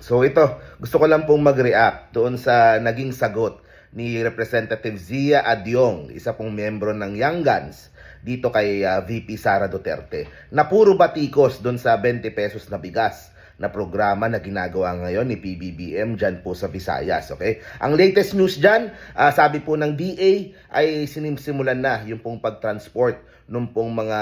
So ito, gusto ko lang pong mag-react doon sa naging sagot ni Representative Zia Adyong, isa pong miyembro ng Young Guns dito kay ah, VP Sara Duterte, na puro batikos doon sa 20 pesos na bigas na programa na ginagawa ngayon ni PBBM dyan po sa Visayas. Okay? Ang latest news dyan, ah, sabi po ng DA ay sinimsimulan na yung pong pag-transport nung pong mga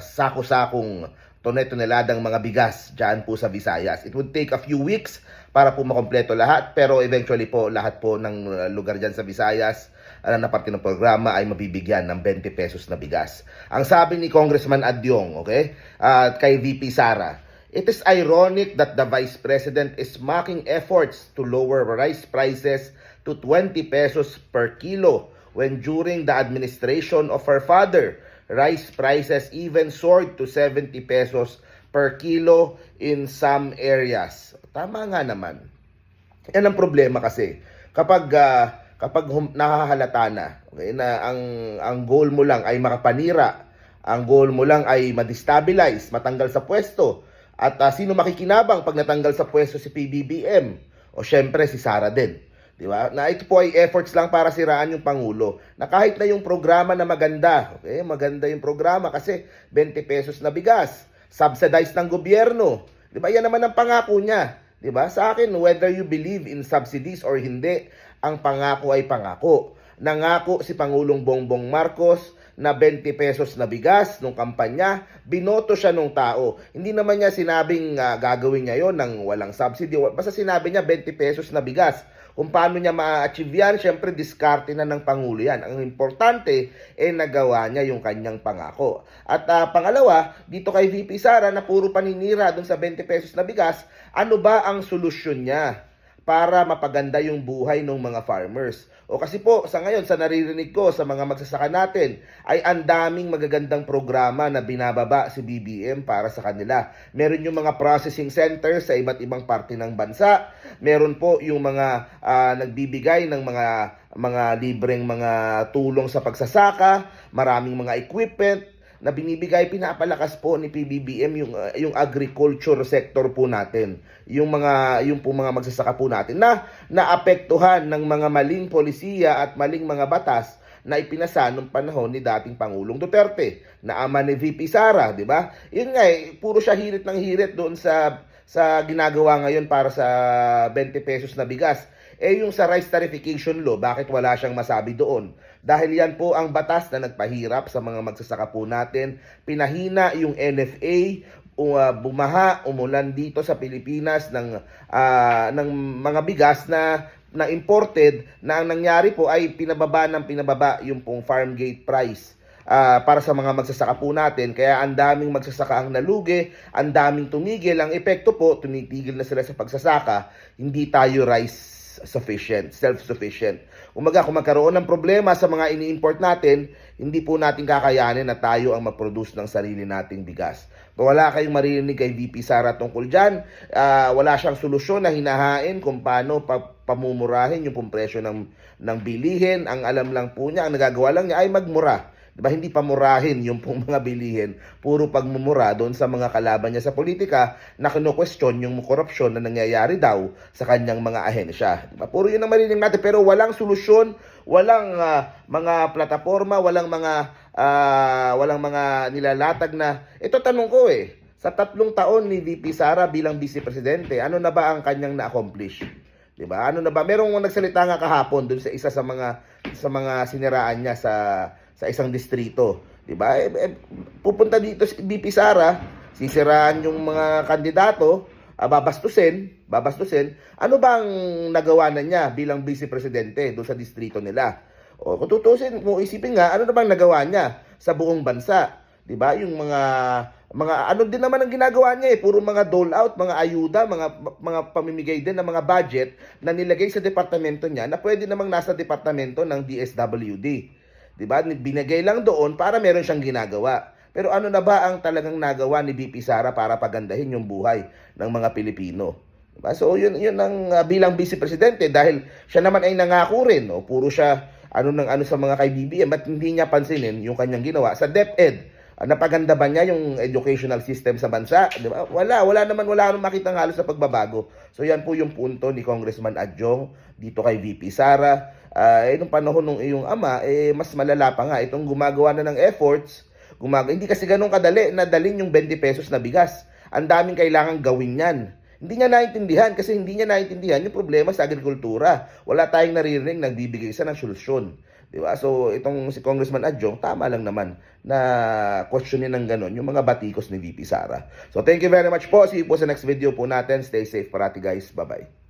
sako-sakong tonel-toneladang mga bigas dyan po sa Visayas. It would take a few weeks para po makompleto lahat pero eventually po lahat po ng uh, lugar dyan sa Visayas uh, na parte ng programa ay mabibigyan ng 20 pesos na bigas. Ang sabi ni Congressman Adyong, okay, at kay VP Sara, It is ironic that the Vice President is making efforts to lower rice prices to 20 pesos per kilo when during the administration of her father, rice prices even soared to 70 pesos per kilo in some areas. Tama nga naman. Yan ang problema kasi. Kapag ah, kapag hum- nakahalata na, okay, na ang ang goal mo lang ay makapanira, ang goal mo lang ay ma-destabilize, matanggal sa pwesto. At ah, sino makikinabang pag natanggal sa pwesto si PBBM? O syempre si Sara din. Di ba? Na ito po ay efforts lang para siraan yung Pangulo. Na kahit na yung programa na maganda, okay, maganda yung programa kasi 20 pesos na bigas, subsidized ng gobyerno. Di ba? Yan naman ang pangako niya. Di ba? Sa akin, whether you believe in subsidies or hindi, ang pangako ay pangako. Nangako si Pangulong Bongbong Marcos na 20 pesos na bigas nung kampanya, binoto siya nung tao. Hindi naman niya sinabing ah, gagawin niya yon ng walang subsidy. Basta sinabi niya 20 pesos na bigas. Kung paano niya ma-achieve yan, syempre diskarte na ng Pangulo yan. Ang importante, eh nagawa niya yung kanyang pangako. At ah, pangalawa, dito kay VP Sara na puro paninira dun sa 20 pesos na bigas, ano ba ang solusyon niya? Para mapaganda yung buhay ng mga farmers. O kasi po, sa ngayon, sa naririnig ko sa mga magsasaka natin, ay ang daming magagandang programa na binababa si BBM para sa kanila. Meron yung mga processing centers sa iba't ibang parte ng bansa. Meron po yung mga ah, nagbibigay ng mga mga libreng mga tulong sa pagsasaka, maraming mga equipment, na binibigay pinapalakas po ni PBBM yung uh, yung agriculture sector po natin yung mga yung po mga magsasaka po natin na naapektuhan ng mga maling polisiya at maling mga batas na ipinasa nung panahon ni dating Pangulong Duterte na ama ni VP Sara, di ba? Yun nga eh, puro siya hirit ng hirit doon sa sa ginagawa ngayon para sa 20 pesos na bigas. Eh yung sa rice tarification law, bakit wala siyang masabi doon? Dahil yan po ang batas na nagpahirap sa mga magsasaka po natin. Pinahina yung NFA, uh, bumaha, umulan dito sa Pilipinas ng, ah, ng mga bigas na na imported na ang nangyari po ay pinababa ng pinababa yung pong farm gate price ah, para sa mga magsasaka po natin. Kaya ang daming magsasaka ang nalugi, ang daming tumigil. Ang epekto po, tumitigil na sila sa pagsasaka. Hindi tayo rice sufficient, self-sufficient. Umaga, kung magkaroon ng problema sa mga ini-import natin, hindi po natin kakayanin na tayo ang mag-produce ng sarili nating bigas. Kung wala kayong maririnig kay VP Sara tungkol dyan, ah, wala siyang solusyon na hinahain kung paano pa, pamumurahin yung presyo ng, ng bilihin. Ang alam lang po niya, ang nagagawa lang niya ay magmura. Diba? Hindi pamurahin yung pong mga bilihin. Puro pagmumura doon sa mga kalaban niya sa politika na kino-question yung korupsyon na nangyayari daw sa kanyang mga ahensya. Diba? Puro yun ang marinig natin pero walang solusyon, walang ah, mga plataforma, walang mga ah, walang mga nilalatag na ito tanong ko eh. Sa tatlong taon ni VP Sara bilang vice presidente, ano na ba ang kanyang na-accomplish? 'Di ba? Ano na ba? Merong nagsalita nga kahapon dun sa isa sa mga sa mga siniraan niya sa sa isang distrito, 'di ba? Eh, eh, pupunta dito si BP Sara, sisiraan yung mga kandidato, ah, babastusin, babastusin. Ano bang nagawa na niya bilang vice presidente doon sa distrito nila? O kung tutusin, kung isipin nga, ano na bang nagawa niya sa buong bansa? 'Di ba? Yung mga mga ano din naman ang ginagawa niya eh, puro mga dole out, mga ayuda, mga mga pamimigay din ng mga budget na nilagay sa departamento niya na pwede namang nasa departamento ng DSWD. 'Di ba? Binigay lang doon para meron siyang ginagawa. Pero ano na ba ang talagang nagawa ni BP Sara para pagandahin yung buhay ng mga Pilipino? Diba? So yun yun ang uh, bilang vice presidente dahil siya naman ay nangako rin, no? Puro siya ano nang ano sa mga kay BBM at hindi niya pansinin yung kanyang ginawa sa DepEd napaganda ba niya yung educational system sa bansa? Di ba? Wala, wala naman, wala naman makita halos sa pagbabago. So yan po yung punto ni Congressman Adjong dito kay VP Sara. Ah, eh, nung panahon ng iyong ama, eh, mas malala pa nga. Itong gumagawa na ng efforts, gumag hindi kasi ganun kadali na dalin yung 20 pesos na bigas. Ang daming kailangan gawin yan. Hindi niya naintindihan kasi hindi niya naintindihan yung problema sa agrikultura. Wala tayong naririnig nagbibigay isa ng solusyon. Di ba? So, itong si Congressman Adjong, tama lang naman na questionin ng ganon yung mga batikos ni VP Sara. So, thank you very much po. See you po sa next video po natin. Stay safe parati guys. Bye-bye.